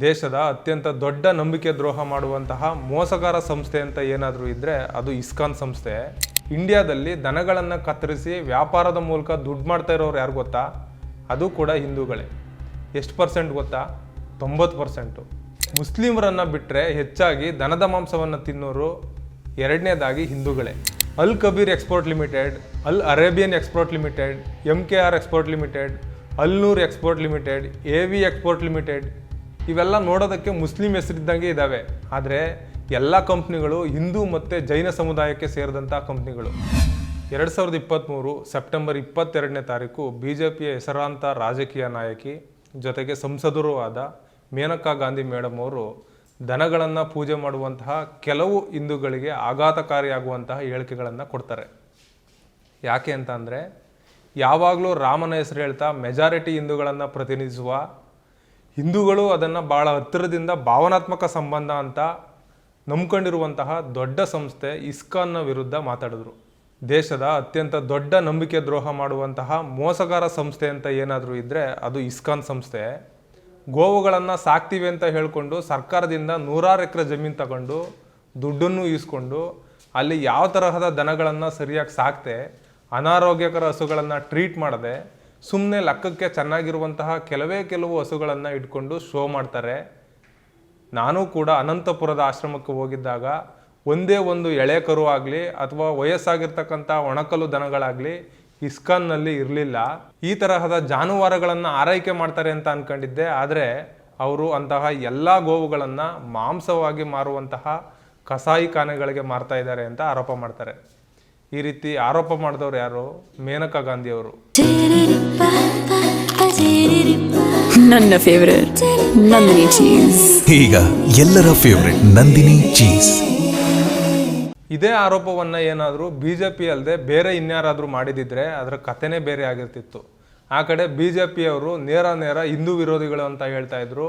ದೇಶದ ಅತ್ಯಂತ ದೊಡ್ಡ ನಂಬಿಕೆ ದ್ರೋಹ ಮಾಡುವಂತಹ ಮೋಸಗಾರ ಸಂಸ್ಥೆ ಅಂತ ಏನಾದರೂ ಇದ್ದರೆ ಅದು ಇಸ್ಕಾನ್ ಸಂಸ್ಥೆ. ಇಂಡಿಯಾದಲ್ಲಿ ದನಗಳನ್ನು ಕತ್ತರಿಸಿ ವ್ಯಾಪಾರದ ಮೂಲಕ ದುಡ್ಡು ಮಾಡ್ತಾ ಇರೋರು ಯಾರು ಗೊತ್ತಾ? ಅದು ಕೂಡ ಹಿಂದೂಗಳೇ. ಎಷ್ಟು ಪರ್ಸೆಂಟ್ ಗೊತ್ತಾ? ತೊಂಬತ್ತು ಪರ್ಸೆಂಟು ಮುಸ್ಲಿಮರನ್ನು ಬಿಟ್ಟರೆ ಹೆಚ್ಚಾಗಿ ದನದ ಮಾಂಸವನ್ನು ತಿನ್ನೋರು ಎರಡನೇದಾಗಿ ಹಿಂದೂಗಳೇ. Al Kabir export limited, Al Arabian export limited M K R export limited, Alnoor export limited, A V export limited ಇವೆಲ್ಲ ನೋಡೋದಕ್ಕೆ ಮುಸ್ಲಿಂ ಹೆಸರಿದ್ದಂಗೆ ಇದ್ದಾವೆ ಆದರೆ ಎಲ್ಲ ಕಂಪ್ನಿಗಳು ಹಿಂದೂ ಮತ್ತು ಜೈನ ಸಮುದಾಯಕ್ಕೆ ಸೇರಿದಂಥ ಕಂಪ್ನಿಗಳು. ಎರಡು ಸಾವಿರದ ಇಪ್ಪತ್ತ್ಮೂರು ಸೆಪ್ಟೆಂಬರ್ ಇಪ್ಪತ್ತೆರಡನೇ ತಾರೀಕು ಬಿ ಜೆ ಪಿಯ ಹೆಸರಾಂತ ರಾಜಕೀಯ ನಾಯಕಿ ಜೊತೆಗೆ ಸಂಸದರೂ ಆದ ಮೇನಕಾ ಗಾಂಧಿ ಮೇಡಮ್ ಅವರು ದನಗಳನ್ನು ಪೂಜೆ ಮಾಡುವಂತಹ ಕೆಲವು ಹಿಂದೂಗಳಿಗೆ ಆಘಾತಕಾರಿಯಾಗುವಂತಹ ಹೇಳಿಕೆಗಳನ್ನು ಕೊಡ್ತಾರೆ. ಯಾಕೆ ಅಂತ ಅಂದರೆ ಯಾವಾಗಲೂ ರಾಮನ ಹೆಸರು ಹೇಳ್ತಾ ಮೆಜಾರಿಟಿ ಹಿಂದೂಗಳನ್ನು ಪ್ರತಿನಿಧಿಸುವ ಹಿಂದೂಗಳು ಅದನ್ನು ಭಾಳ ಹತ್ತಿರದಿಂದ ಭಾವನಾತ್ಮಕ ಸಂಬಂಧ ಅಂತ ನಂಬ್ಕೊಂಡಿರುವಂತಹ ದೊಡ್ಡ ಸಂಸ್ಥೆ ಇಸ್ಕಾನ್ನ ವಿರುದ್ಧ ಮಾತಾಡಿದ್ರು. ದೇಶದ ಅತ್ಯಂತ ದೊಡ್ಡ ನಂಬಿಕೆ ದ್ರೋಹ ಮಾಡುವಂತಹ ಮೋಸಗಾರ ಸಂಸ್ಥೆ ಅಂತ ಏನಾದರೂ ಇದ್ದರೆ ಅದು ಇಸ್ಕಾನ್ ಸಂಸ್ಥೆ. ಗೋವುಗಳನ್ನು ಸಾಕ್ತೀವಿ ಅಂತ ಹೇಳಿಕೊಂಡು ಸರ್ಕಾರದಿಂದ ನೂರಾರು ಎಕರೆ ಜಮೀನು ತಗೊಂಡು ದುಡ್ಡನ್ನು ಈಸ್ಕೊಂಡು ಅಲ್ಲಿ ಯಾವ ತರಹದ ದನಗಳನ್ನು ಸರಿಯಾಗಿ ಸಾಕ್ತೆ, ಅನಾರೋಗ್ಯಕರ ಹಸುಗಳನ್ನು ಟ್ರೀಟ್ ಮಾಡದೆ ಸುಮ್ಮನೆ ಲಕ್ಕಕ್ಕೆ ಚೆನ್ನಾಗಿರುವಂತಹ ಕೆಲವೇ ಕೆಲವು ಹಸುಗಳನ್ನು ಇಟ್ಕೊಂಡು ಶೋ ಮಾಡ್ತಾರೆ. ನಾನು ಕೂಡ ಅನಂತಪುರದ ಆಶ್ರಮಕ್ಕೆ ಹೋಗಿದ್ದಾಗ ಒಂದೇ ಒಂದು ಎಳೆ ಕರು ಆಗಲಿ ಅಥವಾ ವಯಸ್ಸಾಗಿರ್ತಕ್ಕಂಥ ಒಣಕಲು ದನಗಳಾಗಲಿ ಇಸ್ಕಾನ್ನಲ್ಲಿ ಇರಲಿಲ್ಲ. ಈ ತರಹದ ಜಾನುವಾರುಗಳನ್ನು ಆರೈಕೆ ಮಾಡ್ತಾರೆ ಅಂತ ಅಂದ್ಕೊಂಡಿದ್ದೆ ಆದರೆ ಅವರು ಅಂತಹ ಎಲ್ಲ ಗೋವುಗಳನ್ನು ಮಾಂಸವಾಗಿ ಮಾರುವಂತಹ ಕಸಾಯಿಖಾನೆಗಳಿಗೆ ಮಾರ್ತಾ ಇದ್ದಾರೆ ಅಂತ ಆರೋಪ ಮಾಡ್ತಾರೆ. ಈ ರೀತಿ ಆರೋಪ ಮಾಡಿದವರು ಯಾರು? ಮೇನಕಾ ಗಾಂಧಿ ಅವರು ನನ್ನ ಫೇವರೇಟ್ ನಂದಿನಿ ಚೀಸ್ ಈಗ ಎಲ್ಲರ ಫೇವರೆಟ್ ನಂದಿನಿ ಚೀಸ್ ಇದೇ ಆರೋಪವನ್ನು ಏನಾದರೂ ಬಿ ಜೆ ಪಿ ಅಲ್ಲದೆ ಬೇರೆ ಇನ್ಯಾರಾದರೂ ಮಾಡಿದಿದ್ರೆ ಅದರ ಕಥೆನೇ ಬೇರೆ ಆಗಿರ್ತಿತ್ತು. ಆ ಕಡೆ ಬಿ ಜೆ ಪಿಯವರು ನೇರ ನೇರ ಹಿಂದೂ ವಿರೋಧಿಗಳು ಅಂತ ಹೇಳ್ತಾ ಇದ್ರು.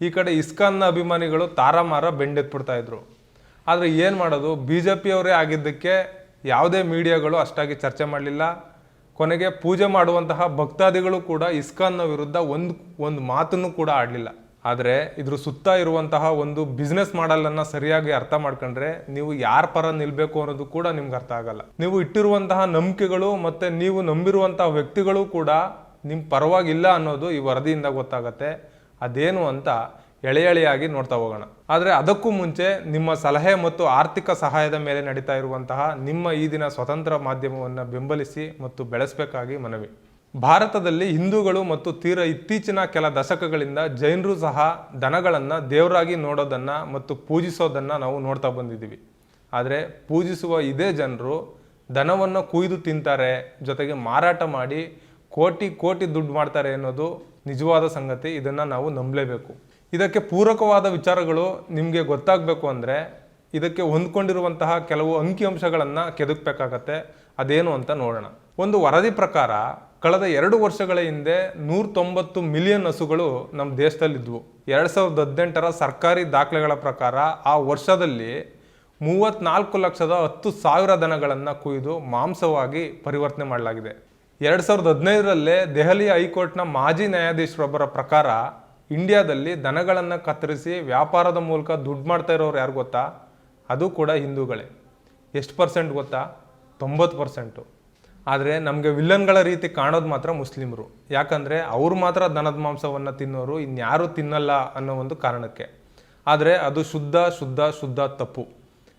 ಈ ಕಡೆ ಇಸ್ಕಾನ್ನ ಅಭಿಮಾನಿಗಳು ತಾರಾಮಾರ ಬೆಂಡೆತ್ಬಿಡ್ತಾ ಇದ್ರು. ಆದರೆ ಏನು ಮಾಡೋದು? ಬಿ ಜೆ ಪಿಯವರೇ ಆಗಿದ್ದಕ್ಕೆ ಯಾವುದೇ ಮೀಡಿಯಾಗಳು ಅಷ್ಟಾಗಿ ಚರ್ಚೆ ಮಾಡಲಿಲ್ಲ. ಕೊನೆಗೆ ಪೂಜೆ ಮಾಡುವಂತಹ ಭಕ್ತಾದಿಗಳು ಕೂಡ ಇಸ್ಕಾನ್ನ ವಿರುದ್ಧ ಒಂದು ಒಂದು ಮಾತನ್ನು ಕೂಡ ಆಡಲಿಲ್ಲ. ಆದರೆ ಇದ್ರ ಸುತ್ತ ಇರುವಂತಹ ಒಂದು ಬಿಸ್ನೆಸ್ ಮಾಡಲನ್ನು ಸರಿಯಾಗಿ ಅರ್ಥ ಮಾಡ್ಕೊಂಡ್ರೆ ನೀವು ಯಾರ ಪರ ನಿಲ್ಬೇಕು ಅನ್ನೋದು ಕೂಡ ನಿಮ್ಗೆ ಅರ್ಥ ಆಗಲ್ಲ. ನೀವು ಇಟ್ಟಿರುವಂತಹ ನಂಬಿಕೆಗಳು ಮತ್ತೆ ನೀವು ನಂಬಿರುವಂತಹ ವ್ಯಕ್ತಿಗಳು ಕೂಡ ನಿಮ್ಮ ಪರವಾಗಿಲ್ಲ ಅನ್ನೋದು ಈ ವರದಿಯಿಂದ ಗೊತ್ತಾಗತ್ತೆ. ಅದೇನು ಅಂತ ಎಳೆ ಎಳೆಯಾಗಿ ನೋಡ್ತಾ ಹೋಗೋಣ. ಆದರೆ ಅದಕ್ಕೂ ಮುಂಚೆ ನಿಮ್ಮ ಸಲಹೆ ಮತ್ತು ಆರ್ಥಿಕ ಸಹಾಯದ ಮೇಲೆ ನಡೀತಾ ಇರುವಂತಹ ನಿಮ್ಮ ಈ ದಿನ ಸ್ವತಂತ್ರ ಮಾಧ್ಯಮವನ್ನು ಬೆಂಬಲಿಸಿ ಮತ್ತು ಬೆಳೆಸಬೇಕಾಗಿ ಮನವಿ. ಭಾರತದಲ್ಲಿ ಹಿಂದೂಗಳು ಮತ್ತು ತೀರ ಇತ್ತೀಚಿನ ಕೆಲ ದಶಕಗಳಿಂದ ಜೈನರು ಸಹ ದನಗಳನ್ನು ದೇವರಾಗಿ ನೋಡೋದನ್ನು ಮತ್ತು ಪೂಜಿಸೋದನ್ನು ನಾವು ನೋಡ್ತಾ ಬಂದಿದ್ದೀವಿ. ಆದರೆ ಪೂಜಿಸುವ ಇದೇ ಜನರು ದನವನ್ನು ಕುಯ್ದು ತಿಂತಾರೆ, ಜೊತೆಗೆ ಮಾರಾಟ ಮಾಡಿ ಕೋಟಿ ಕೋಟಿ ದುಡ್ಡು ಮಾಡ್ತಾರೆ ಅನ್ನೋದು ನಿಜವಾದ ಸಂಗತಿ, ಇದನ್ನು ನಾವು ನಂಬಲೇಬೇಕು. ಇದಕ್ಕೆ ಪೂರಕವಾದ ವಿಚಾರಗಳು ನಿಮಗೆ ಗೊತ್ತಾಗಬೇಕು ಅಂದರೆ ಇದಕ್ಕೆ ಹೊಂದ್ಕೊಂಡಿರುವಂತಹ ಕೆಲವು ಅಂಕಿಅಂಶಗಳನ್ನು ಕೆದಕಬೇಕಾಗತ್ತೆ. ಅದೇನು ಅಂತ ನೋಡೋಣ. ಒಂದು ವರದಿ ಪ್ರಕಾರ ಕಳೆದ ಎರಡು ವರ್ಷಗಳ ಹಿಂದೆ ನೂರ ತೊಂಬತ್ತು ಮಿಲಿಯನ್ ಹಸುಗಳು ನಮ್ಮ ದೇಶದಲ್ಲಿದ್ವು. ಎರಡು ಸಾವಿರದ ಹದಿನೆಂಟರ ಸರ್ಕಾರಿ ದಾಖಲೆಗಳ ಪ್ರಕಾರ ಆ ವರ್ಷದಲ್ಲಿ ಮೂವತ್ತ್ನಾಲ್ಕು ಲಕ್ಷದ ಹತ್ತು ಸಾವಿರ ದನಗಳನ್ನು ಕುಯ್ದು ಮಾಂಸವಾಗಿ ಪರಿವರ್ತನೆ ಮಾಡಲಾಗಿದೆ. ಎರಡು ಸಾವಿರದ ಹದಿನೈದರಲ್ಲೇ ದೆಹಲಿ ಹೈಕೋರ್ಟ್ನ ಮಾಜಿ ನ್ಯಾಯಾಧೀಶರೊಬ್ಬರ ಪ್ರಕಾರ ಇಂಡಿಯಾದಲ್ಲಿ ದನಗಳನ್ನು ಕತ್ತರಿಸಿ ವ್ಯಾಪಾರದ ಮೂಲಕ ದುಡ್ಡು ಮಾಡ್ತಾ ಇರೋರು ಯಾರು ಗೊತ್ತಾ? ಅದು ಕೂಡ ಹಿಂದೂಗಳೇ. ಎಷ್ಟು ಪರ್ಸೆಂಟ್ ಗೊತ್ತಾ? ತೊಂಬತ್ತು ಪರ್ಸೆಂಟು ಆದರೆ ನಮಗೆ ವಿಲನ್ಗಳ ರೀತಿ ಕಾಣೋದು ಮಾತ್ರ ಮುಸ್ಲಿಮರು. ಯಾಕಂದರೆ ಅವ್ರು ಮಾತ್ರ ದನದ ಮಾಂಸವನ್ನು ತಿನ್ನೋರು, ಇನ್ಯಾರೂ ತಿನ್ನಲ್ಲ ಅನ್ನೋ ಒಂದು ಕಾರಣಕ್ಕೆ. ಆದರೆ ಅದು ಶುದ್ಧ ಶುದ್ಧ ಶುದ್ಧ ತಪ್ಪು.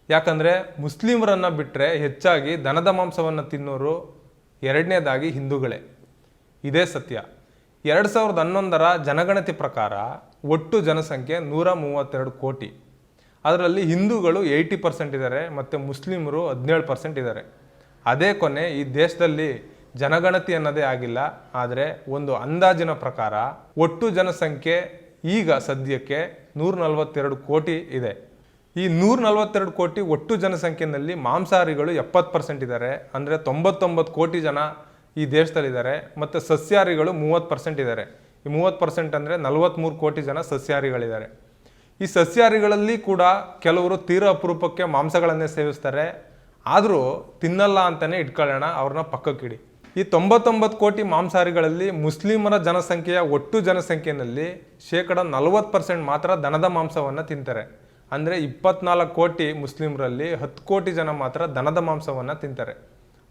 ಯಾಕಂದರೆ ಮುಸ್ಲಿಮರನ್ನು ಬಿಟ್ಟರೆ ಹೆಚ್ಚಾಗಿ ದನದ ಮಾಂಸವನ್ನು ತಿನ್ನೋರು ಎರಡನೇದಾಗಿ ಹಿಂದೂಗಳೇ. ಇದೇ ಸತ್ಯ. ಎರಡು ಸಾವಿರದ ಹನ್ನೊಂದರ ಜನಗಣತಿ ಪ್ರಕಾರ ಒಟ್ಟು ಜನಸಂಖ್ಯೆ ನೂರ ಮೂವತ್ತೆರಡು ಕೋಟಿ. ಅದರಲ್ಲಿ ಹಿಂದೂಗಳು ಏಯ್ಟಿ ಪರ್ಸೆಂಟ್ ಇದ್ದಾರೆ ಮತ್ತು ಮುಸ್ಲಿಮರು ಹದಿನೇಳು ಪರ್ಸೆಂಟ್ ಇದ್ದಾರೆ ಅದೇ ಕೊನೆ ಈ ದೇಶದಲ್ಲಿ ಜನಗಣತಿ ಅನ್ನೋದೇ ಆಗಿಲ್ಲ, ಆದರೆ ಒಂದು ಅಂದಾಜಿನ ಪ್ರಕಾರ ಒಟ್ಟು ಜನಸಂಖ್ಯೆ ಈಗ ಸದ್ಯಕ್ಕೆ ನೂರ ನಲವತ್ತೆರಡು ಕೋಟಿ ಇದೆ. ಈ ನೂರ ನಲವತ್ತೆರಡು ಕೋಟಿ ಒಟ್ಟು ಜನಸಂಖ್ಯೆಯಲ್ಲಿ ಮಾಂಸಾಹಾರಿಗಳು ಎಪ್ಪತ್ತು ಪರ್ಸೆಂಟ್ ಇದ್ದಾರೆ ಅಂದರೆ ತೊಂಬತ್ತೊಂಬತ್ತು ಕೋಟಿ ಜನ ಈ ದೇಶದಲ್ಲಿದ್ದಾರೆ. ಮತ್ತು ಸಸ್ಯಾಹಾರಿಗಳು ಮೂವತ್ತು ಪರ್ಸೆಂಟ್ ಇದ್ದಾರೆ. ಈ ಮೂವತ್ತು ಪರ್ಸೆಂಟ್ ಅಂದರೆ ನಲವತ್ತ್ಮೂರು ಕೋಟಿ ಜನ ಸಸ್ಯಾಹಾರಿಗಳಿದ್ದಾರೆ. ಈ ಸಸ್ಯಾಹಾರಿಗಳಲ್ಲಿ ಕೂಡ ಕೆಲವರು ತೀರ ಅಪರೂಪಕ್ಕೆ ಮಾಂಸಗಳನ್ನೇ ಸೇವಿಸ್ತಾರೆ. ಆದರೂ ತಿನ್ನಲ್ಲ ಅಂತಲೇ ಇಟ್ಕೊಳ್ಳೋಣ, ಅವ್ರನ್ನ ಪಕ್ಕಕ್ಕಿಡಿ. ಈ ತೊಂಬತ್ತೊಂಬತ್ತು ಕೋಟಿ ಮಾಂಸಾಹಾರಿಗಳಲ್ಲಿ ಮುಸ್ಲಿಮರ ಜನಸಂಖ್ಯೆಯ ಒಟ್ಟು ಜನಸಂಖ್ಯೆಯಲ್ಲಿ ಶೇಕಡ ನಲವತ್ತು ಪರ್ಸೆಂಟ್ ಮಾತ್ರ ದನದ ಮಾಂಸವನ್ನು ತಿಂತಾರೆ. ಅಂದರೆ ಇಪ್ಪತ್ನಾಲ್ಕು ಕೋಟಿ ಮುಸ್ಲಿಮರಲ್ಲಿ ಹತ್ತು ಕೋಟಿ ಜನ ಮಾತ್ರ ದನದ ಮಾಂಸವನ್ನು ತಿಂತಾರೆ.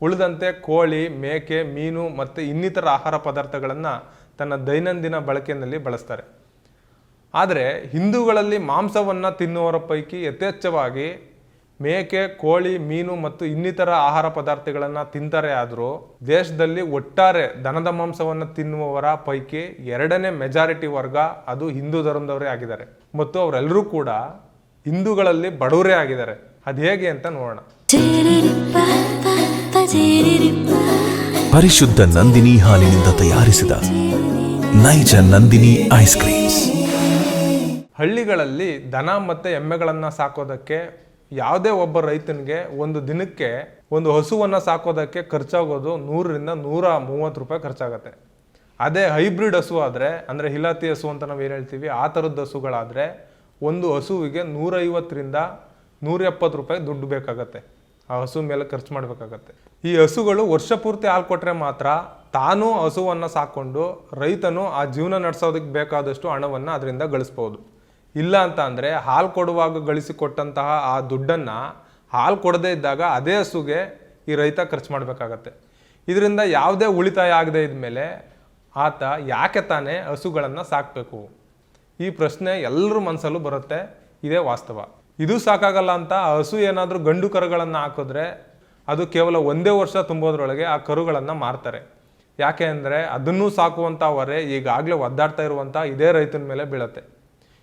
ಉಳಿದಂತೆ ಕೋಳಿ, ಮೇಕೆ, ಮೀನು ಮತ್ತು ಇನ್ನಿತರ ಆಹಾರ ಪದಾರ್ಥಗಳನ್ನು ತನ್ನ ದೈನಂದಿನ ಬಳಕೆಯಲ್ಲಿ ಬಳಸ್ತಾರೆ. ಆದರೆ ಹಿಂದೂಗಳಲ್ಲಿ ಮಾಂಸವನ್ನು ತಿನ್ನುವವರ ಪೈಕಿ ಯಥೇಚ್ಛವಾಗಿ ಮೇಕೆ, ಕೋಳಿ, ಮೀನು ಮತ್ತು ಇನ್ನಿತರ ಆಹಾರ ಪದಾರ್ಥಗಳನ್ನು ತಿಂತಾರೆ ಆದರೂ ದೇಶದಲ್ಲಿ ಒಟ್ಟಾರೆ ದನದ ಮಾಂಸವನ್ನು ತಿನ್ನುವವರ ಪೈಕಿ ಎರಡನೇ ಮೆಜಾರಿಟಿ ವರ್ಗ ಅದು ಹಿಂದೂ ಧರ್ಮದವರೇ ಆಗಿದ್ದಾರೆ. ಮತ್ತು ಅವರೆಲ್ಲರೂ ಕೂಡ ಹಿಂದೂಗಳಲ್ಲಿ ಬಡವರೇ ಆಗಿದ್ದಾರೆ. ಅದು ಹೇಗೆ ಅಂತ ನೋಡೋಣ. ಪರಿಶುದ್ಧ ನಂದಿನಿ ಹಾಲಿನಿಂದ ತಯಾರಿಸಿದ ನೈಜ ನಂದಿನಿ ಐಸ್ ಕ್ರೀಮ್ಸ್ ಹಳ್ಳಿಗಳಲ್ಲಿ ದನ ಮತ್ತು ಎಮ್ಮೆಗಳನ್ನು ಸಾಕೋದಕ್ಕೆ ಯಾವುದೇ ಒಬ್ಬ ರೈತನಿಗೆ ಒಂದು ದಿನಕ್ಕೆ ಒಂದು ಹಸುವನ್ನು ಸಾಕೋದಕ್ಕೆ ಖರ್ಚಾಗೋದು ನೂರರಿಂದ ನೂರ ಮೂವತ್ತು ರೂಪಾಯಿ ಖರ್ಚಾಗತ್ತೆ. ಅದೇ ಹೈಬ್ರಿಡ್ ಹಸು ಆದರೆ, ಅಂದರೆ ಹಿಲಾತಿ ಹಸು ಅಂತ ನಾವು ಏನು ಹೇಳ್ತೀವಿ, ಆ ಥರದ ಹಸುಗಳಾದರೆ ಒಂದು ಹಸುವಿಗೆ ನೂರೈವತ್ತರಿಂದ ನೂರ ಎಪ್ಪತ್ತು ರೂಪಾಯಿ ದುಡ್ಡು ಬೇಕಾಗತ್ತೆ. ಆ ಹಸು ಮೇಲೆ ಖರ್ಚು ಮಾಡಬೇಕಾಗತ್ತೆ. ಈ ಹಸುಗಳು ವರ್ಷ ಪೂರ್ತಿ ಹಾಲು ಕೊಟ್ಟರೆ ಮಾತ್ರ ತಾನು ಹಸುವನ್ನು ಸಾಕೊಂಡು ರೈತನು ಆ ಜೀವನ ನಡೆಸೋದಕ್ಕೆ ಬೇಕಾದಷ್ಟು ಹಣವನ್ನು ಅದರಿಂದ ಗಳಿಸ್ಬೋದು. ಇಲ್ಲ ಅಂತ ಅಂದರೆ ಹಾಲು ಕೊಡುವಾಗ ಗಳಿಸಿಕೊಟ್ಟಂತಹ ಆ ದುಡ್ಡನ್ನು ಹಾಲು ಕೊಡದೇ ಇದ್ದಾಗ ಅದೇ ಹಸುಗೆ ಈ ರೈತ ಖರ್ಚು ಮಾಡಬೇಕಾಗತ್ತೆ. ಇದರಿಂದ ಯಾವುದೇ ಉಳಿತಾಯ ಆಗದೇ ಇದ್ಮೇಲೆ ಆತ ಯಾಕೆ ತಾನೇ ಹಸುಗಳನ್ನು ಸಾಕಬೇಕು? ಈ ಪ್ರಶ್ನೆ ಎಲ್ಲರ ಮನಸ್ಸಲ್ಲೂ ಬರುತ್ತೆ, ಇದೇ ವಾಸ್ತವ. ಇದು ಸಾಕಾಗಲ್ಲ ಅಂತ ಹಸು ಏನಾದರೂ ಗಂಡು ಕರುಗಳನ್ನು ಹಾಕಿದ್ರೆ ಅದು ಕೇವಲ ಒಂದೇ ವರ್ಷ ತುಂಬೋದ್ರೊಳಗೆ ಆ ಕರುಗಳನ್ನು ಮಾರ್ತಾರೆ. ಯಾಕೆ ಅಂದರೆ ಅದನ್ನೂ ಸಾಕುವಂಥ ಹೊರೆ ಈಗಾಗಲೇ ಒದ್ದಾಡ್ತಾ ಇರುವಂಥ ಇದೇ ರೈತನ ಮೇಲೆ ಬೀಳುತ್ತೆ.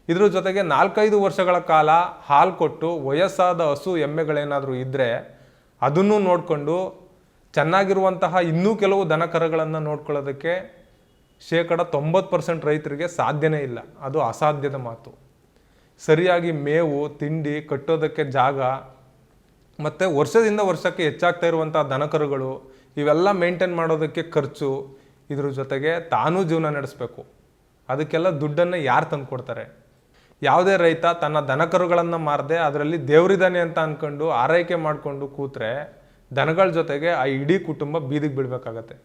ಇದ್ರ ಜೊತೆಗೆ ನಾಲ್ಕೈದು ವರ್ಷಗಳ ಕಾಲ ಹಾಲು ಕೊಟ್ಟು ವಯಸ್ಸಾದ ಹಸು ಎಮ್ಮೆಗಳೇನಾದರೂ ಇದ್ದರೆ ಅದನ್ನು ನೋಡಿಕೊಂಡು ಚೆನ್ನಾಗಿರುವಂತಹ ಇನ್ನೂ ಕೆಲವು ದನ ಕರುಗಳನ್ನು ನೋಡ್ಕೊಳ್ಳೋದಕ್ಕೆ ಶೇಕಡ ತೊಂಬತ್ತು ಪರ್ಸೆಂಟ್ ರೈತರಿಗೆ ಸಾಧ್ಯನೇ ಇಲ್ಲ. ಅದು ಅಸಾಧ್ಯದ ಮಾತು. ಸರಿಯಾಗಿ ಮೇವು, ತಿಂಡಿ, ಕಟ್ಟೋದಕ್ಕೆ ಜಾಗ, ಮತ್ತು ವರ್ಷದಿಂದ ವರ್ಷಕ್ಕೆ ಹೆಚ್ಚಾಗ್ತಾ ಇರುವಂಥ ದನಕರುಗಳು, ಇವೆಲ್ಲ ಮೇಂಟೈನ್ ಮಾಡೋದಕ್ಕೆ ಖರ್ಚು. ಇದ್ರ ಜೊತೆಗೆ ತಾನೂ ಜೀವನ ನಡೆಸಬೇಕು. ಅದಕ್ಕೆಲ್ಲ ದುಡ್ಡನ್ನು ಯಾರು ತಂದುಕೊಡ್ತಾರೆ ಯಾವುದೇ ರೈತ ತನ್ನ ದನಕರುಗಳನ್ನು ಮಾರದೆ ಅದರಲ್ಲಿ ದೇವರಿದ್ದಾನೆ ಅಂತ ಅಂದ್ಕೊಂಡು ಆರೈಕೆ ಮಾಡಿಕೊಂಡು ಕೂತ್ರೆ ದನಗಳ ಜೊತೆಗೆ ಆ ಇಡೀ ಕುಟುಂಬ ಬೀದಿಗೆ ಬೀಳಬೇಕಾಗತ್ತೆ.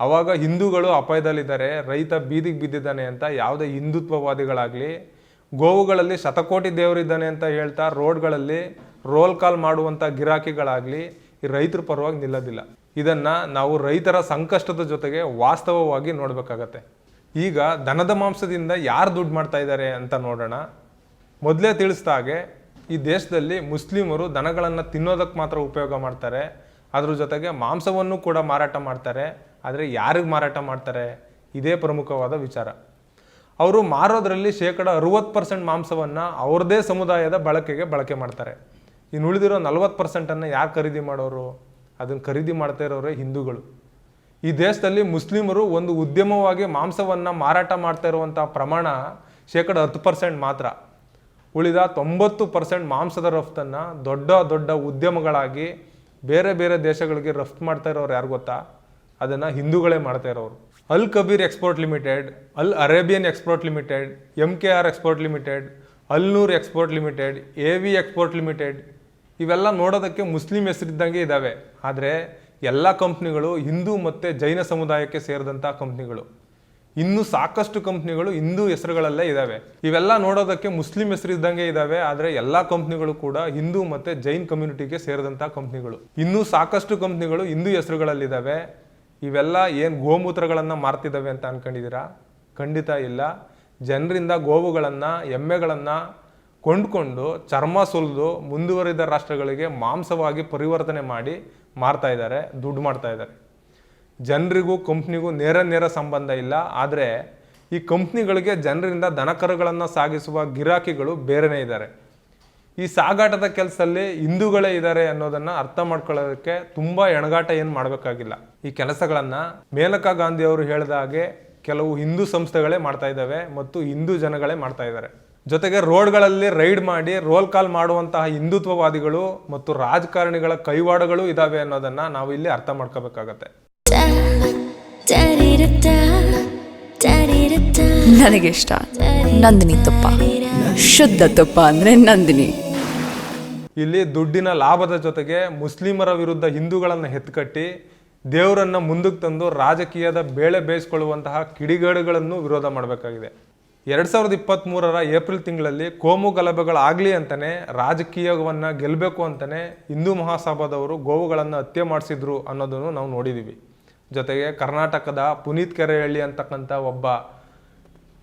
ಆವಾಗ ಹಿಂದೂಗಳು ಅಪಾಯದಲ್ಲಿದ್ದಾರೆ, ರೈತ ಬೀದಿಗೆ ಬಿದ್ದಿದ್ದಾನೆ ಅಂತ ಯಾವುದೇ ಹಿಂದುತ್ವವಾದಿಗಳಾಗಲಿ ಗೋವುಗಳಲ್ಲಿ ಶತಕೋಟಿ ದೇವರಿದ್ದಾನೆ ಅಂತ ಹೇಳ್ತಾ ರೋಡ್ಗಳಲ್ಲಿ ರೋಲ್ ಕಾಲ್ ಮಾಡುವಂಥ ಗಿರಾಕಿಗಳಾಗಲಿ ಈ ರೈತರ ಪರವಾಗಿ ನಿಲ್ಲೋದಿಲ್ಲ. ಇದನ್ನು ನಾವು ರೈತರ ಸಂಕಷ್ಟದ ಜೊತೆಗೆ ವಾಸ್ತವವಾಗಿ ನೋಡಬೇಕಾಗತ್ತೆ. ಈಗ ದನದ ಮಾಂಸದಿಂದ ಯಾರು ದುಡ್ಡು ಮಾಡ್ತಾ ಇದ್ದಾರೆ ಅಂತ ನೋಡೋಣ. ಮೊದಲೇ ತಿಳಿಸ್ದ ಹಾಗೆ ಈ ದೇಶದಲ್ಲಿ ಮುಸ್ಲಿಮರು ದನಗಳನ್ನು ತಿನ್ನೋದಕ್ಕೆ ಮಾತ್ರ ಉಪಯೋಗ ಮಾಡ್ತಾರೆ. ಅದ್ರ ಜೊತೆಗೆ ಮಾಂಸವನ್ನು ಕೂಡ ಮಾರಾಟ ಮಾಡ್ತಾರೆ. ಆದರೆ ಯಾರಿಗೆ ಮಾರಾಟ ಮಾಡ್ತಾರೆ? ಇದೇ ಪ್ರಮುಖವಾದ ವಿಚಾರ. ಅವರು ಮಾರೋದ್ರಲ್ಲಿ ಶೇಕಡ ಅರುವತ್ತು ಪರ್ಸೆಂಟ್ ಮಾಂಸವನ್ನು ಅವ್ರದೇ ಸಮುದಾಯದ ಬಳಕೆಗೆ ಬಳಕೆ ಮಾಡ್ತಾರೆ. ಇನ್ನು ಉಳಿದಿರೋ ನಲ್ವತ್ತು ಪರ್ಸೆಂಟನ್ನು ಯಾರು ಖರೀದಿ ಮಾಡೋರು? ಅದನ್ನು ಖರೀದಿ ಮಾಡ್ತಾ ಇರೋರೇ ಹಿಂದೂಗಳು. ಈ ದೇಶದಲ್ಲಿ ಮುಸ್ಲಿಮರು ಒಂದು ಉದ್ಯಮವಾಗಿ ಮಾಂಸವನ್ನು ಮಾರಾಟ ಮಾಡ್ತಾ ಇರುವಂಥ ಪ್ರಮಾಣ ಶೇಕಡ ಹತ್ತು ಪರ್ಸೆಂಟ್ ಮಾತ್ರ. ಉಳಿದ ತೊಂಬತ್ತು ಪರ್ಸೆಂಟ್ ಮಾಂಸದ ರಫ್ತನ್ನು ದೊಡ್ಡ ದೊಡ್ಡ ಉದ್ಯಮಗಳಾಗಿ ಬೇರೆ ಬೇರೆ ದೇಶಗಳಿಗೆ ರಫ್ತು ಮಾಡ್ತಾ ಇರೋರು ಯಾರು ಗೊತ್ತಾ? ಅದನ್ನು ಹಿಂದೂಗಳೇ ಮಾಡ್ತಾ ಇರೋರು. Al Kabir export limited, Al Arabian export limited M K R export limited, Alnoor export limited, A V export limited ಇವೆಲ್ಲ ನೋಡೋದಕ್ಕೆ ಮುಸ್ಲಿಂ ಹೆಸರಿದ್ದಂಗೆ ಇದ್ದಾವೆ ಆದರೆ ಎಲ್ಲ ಕಂಪ್ನಿಗಳು ಹಿಂದೂ ಮತ್ತು ಜೈನ ಸಮುದಾಯಕ್ಕೆ ಸೇರಿದಂಥ ಕಂಪ್ನಿಗಳು. ಇನ್ನು ಸಾಕಷ್ಟು ಕಂಪ್ನಿಗಳು ಹಿಂದೂ ಹೆಸರುಗಳಲ್ಲೇ ಇದ್ದಾವೆ ಇವೆಲ್ಲ ನೋಡೋದಕ್ಕೆ ಮುಸ್ಲಿಂ ಹೆಸರಿದ್ದಂಗೆ ಇದ್ದಾವೆ ಆದರೆ ಎಲ್ಲ ಕಂಪ್ನಿಗಳು ಕೂಡ ಹಿಂದೂ ಮತ್ತು ಜೈನ್ ಕಮ್ಯುನಿಟಿಗೆ ಸೇರಿದಂಥ ಕಂಪ್ನಿಗಳು. ಇನ್ನೂ ಸಾಕಷ್ಟು ಕಂಪ್ನಿಗಳು ಹಿಂದೂ ಹೆಸರುಗಳಲ್ಲಿದ್ದಾವೆ ಇವೆಲ್ಲ ಏನು ಗೋಮೂತ್ರಗಳನ್ನು ಮಾರ್ತಿದ್ದಾವೆ ಅಂತ ಅನ್ಕೊಂಡಿದ್ದೀರಾ? ಖಂಡಿತ ಇಲ್ಲ. ಜನರಿಂದ ಗೋವುಗಳನ್ನು, ಎಮ್ಮೆಗಳನ್ನು ಕೊಂಡ್ಕೊಂಡು ಚರ್ಮ ಸುಲಿದು ಮುಂದುವರಿದ ರಾಷ್ಟ್ರಗಳಿಗೆ ಮಾಂಸವಾಗಿ ಪರಿವರ್ತನೆ ಮಾಡಿ ಮಾರ್ತಾ ಇದ್ದಾರೆ, ದುಡ್ಡು ಮಾಡ್ತಾ ಇದ್ದಾರೆ. ಜನರಿಗೂ ಕಂಪ್ನಿಗೂ ನೇರ ನೇರ ಸಂಬಂಧ ಇಲ್ಲ. ಆದರೆ ಈ ಕಂಪ್ನಿಗಳಿಗೆ ಜನರಿಂದ ದನಕರುಗಳನ್ನು ಸಾಗಿಸುವ ಗಿರಾಕಿಗಳು ಬೇರೆನೇ ಇದ್ದಾರೆ. ಈ ಸಾಗಾಟದ ಕೆಲಸದಲ್ಲಿ ಹಿಂದೂಗಳೇ ಇದ್ದಾರೆ ಅನ್ನೋದನ್ನ ಅರ್ಥ ಮಾಡ್ಕೊಳ್ಳೋದಕ್ಕೆ ತುಂಬಾ ಎಣಗಾಟ ಏನು ಮಾಡಬೇಕಾಗಿಲ್ಲ. ಈ ಕೆಲಸಗಳನ್ನ ಮೇನಕಾ ಗಾಂಧಿ ಅವರು ಹೇಳಿದ ಹಾಗೆ ಕೆಲವು ಹಿಂದೂ ಸಂಸ್ಥೆಗಳೇ ಮಾಡ್ತಾ ಇದ್ದಾವೆ ಮತ್ತು ಹಿಂದೂ ಜನಗಳೇ ಮಾಡ್ತಾ ಇದ್ದಾರೆ. ಜೊತೆಗೆ ರೋಡ್ಗಳಲ್ಲಿ ರೈಡ್ ಮಾಡಿ, ರೋಲ್ ಕಾಲ್ ಮಾಡುವಂತಹ ಹಿಂದುತ್ವವಾದಿಗಳು ಮತ್ತು ರಾಜಕಾರಣಿಗಳ ಕೈವಾಡಗಳು ಇದಾವೆ ಅನ್ನೋದನ್ನ ನಾವು ಇಲ್ಲಿ ಅರ್ಥ ಮಾಡ್ಕೋಬೇಕಾಗತ್ತೆ. ನನಗಿಷ್ಟ ನಂದಿನಿ ತುಪ್ಪ. ಶುದ್ಧ ತುಪ್ಪ ಅಂದ್ರೆ ನಂದಿನಿ. ಇಲ್ಲಿ ದುಡ್ಡಿನ ಲಾಭದ ಜೊತೆಗೆ ಮುಸ್ಲಿಮರ ವಿರುದ್ಧ ಹಿಂದೂಗಳನ್ನು ಎತ್ಕಟ್ಟಿ ದೇವರನ್ನು ಮುಂದಕ್ಕೆ ತಂದು ರಾಜಕೀಯದ ಬೇಳೆ ಬೇಯಿಸ್ಕೊಳ್ಳುವಂತಹ ಕಿಡಿಗೇಡುಗಳನ್ನು ವಿರೋಧ ಮಾಡಬೇಕಾಗಿದೆ. ಎರಡು ಸಾವಿರದ ಇಪ್ಪತ್ತ್ಮೂರರ ಏಪ್ರಿಲ್ ತಿಂಗಳಲ್ಲಿ ಕೋಮು ಗಲಭೆಗಳಾಗಲಿ ಅಂತಲೇ ರಾಜಕೀಯವನ್ನು ಗೆಲ್ಲಬೇಕು ಅಂತಲೇ ಹಿಂದೂ ಮಹಾಸಭಾದವರು ಗೋವುಗಳನ್ನು ಹತ್ಯೆ ಮಾಡಿಸಿದ್ರು ಅನ್ನೋದನ್ನು ನಾವು ನೋಡಿದ್ದೀವಿ ಜೊತೆಗೆ ಕರ್ನಾಟಕದ ಪುನೀತ್ ಕೆರೆಹಳ್ಳಿ ಅಂತಕ್ಕಂಥ ಒಬ್ಬ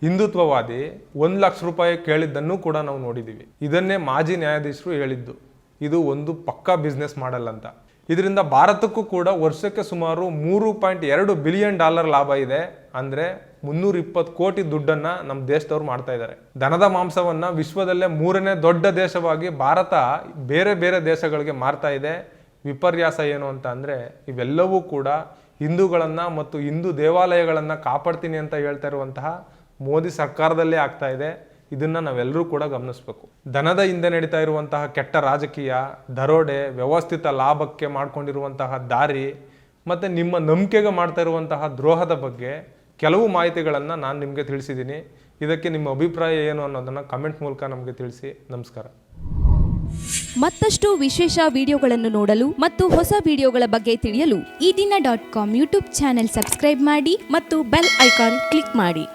ಹಿಂದುತ್ವವಾದಿ ಒಂದು ಲಕ್ಷ ರೂಪಾಯಿ ಕೇಳಿದ್ದನ್ನು ಕೂಡ ನಾವು ನೋಡಿದ್ದೀವಿ ಇದನ್ನೇ ಮಾಜಿ ನ್ಯಾಯಾಧೀಶರು ಹೇಳಿದ್ದು. ಇದು ಒಂದು ಪಕ್ಕಾ ಬಿಸ್ನೆಸ್ ಮಾಡಲ್ ಅಂತ. ಇದರಿಂದ ಭಾರತಕ್ಕೂ ಕೂಡ ವರ್ಷಕ್ಕೆ ಸುಮಾರು ಮೂರು ಪಾಯಿಂಟ್ ಎರಡು ಬಿಲಿಯನ್ ಡಾಲರ್ ಲಾಭ ಇದೆ. ಅಂದರೆ ಮುನ್ನೂರ ಇಪ್ಪತ್ತು ಕೋಟಿ ದುಡ್ಡನ್ನ ನಮ್ಮ ದೇಶದವ್ರು ಮಾಡ್ತಾ ಇದ್ದಾರೆ. ದನದ ಮಾಂಸವನ್ನು ವಿಶ್ವದಲ್ಲೇ ಮೂರನೇ ದೊಡ್ಡ ದೇಶವಾಗಿ ಭಾರತ ಬೇರೆ ಬೇರೆ ದೇಶಗಳಿಗೆ ಮಾರ್ತಾ ಇದೆ. ವಿಪರ್ಯಾಸ ಏನು ಅಂತ ಅಂದರೆ ಇವೆಲ್ಲವೂ ಕೂಡ ಹಿಂದೂಗಳನ್ನು ಮತ್ತು ಹಿಂದೂ ದೇವಾಲಯಗಳನ್ನು ಕಾಪಾಡ್ತೀನಿ ಅಂತ ಹೇಳ್ತಾ ಇರುವಂತಹ ಮೋದಿ ಸರ್ಕಾರದಲ್ಲೇ ಆಗ್ತಾ ಇದೆ, ಇದನ್ನು ನಾವೆಲ್ಲರೂ ಕೂಡ ಗಮನಿಸಬೇಕು. ದನದ ಹಿಂದೆ ನಡೀತಾ ಇರುವಂತಹ ಕೆಟ್ಟ ರಾಜಕೀಯ, ದರೋಡೆ, ವ್ಯವಸ್ಥಿತ ಲಾಭಕ್ಕೆ ಮಾಡಿಕೊಂಡಿರುವಂತಹ ದಾರಿ, ಮತ್ತು ನಿಮ್ಮ ನಂಬಿಕೆಗೆ ಮಾಡ್ತಾ ಇರುವಂತಹ ದ್ರೋಹದ ಬಗ್ಗೆ ಕೆಲವು ಮಾಹಿತಿಗಳನ್ನು ನಾನು ನಿಮಗೆ ತಿಳಿಸಿದ್ದೀನಿ ಇದಕ್ಕೆ ನಿಮ್ಮ ಅಭಿಪ್ರಾಯ ಏನು ಅನ್ನೋದನ್ನು ಕಮೆಂಟ್ ಮೂಲಕ ನಮಗೆ ತಿಳಿಸಿ. ನಮಸ್ಕಾರ. ಮತ್ತಷ್ಟು ವಿಶೇಷ ವಿಡಿಯೋಗಳನ್ನು ನೋಡಲು ಮತ್ತು ಹೊಸ ವಿಡಿಯೋಗಳ ಬಗ್ಗೆ ತಿಳಿಯಲು Ee Dina dot com YouTube channel subscribe ಮಾಡಿ ಮತ್ತು ಬೆಲ್ ಐಕಾನ್ ಕ್ಲಿಕ್ ಮಾಡಿ.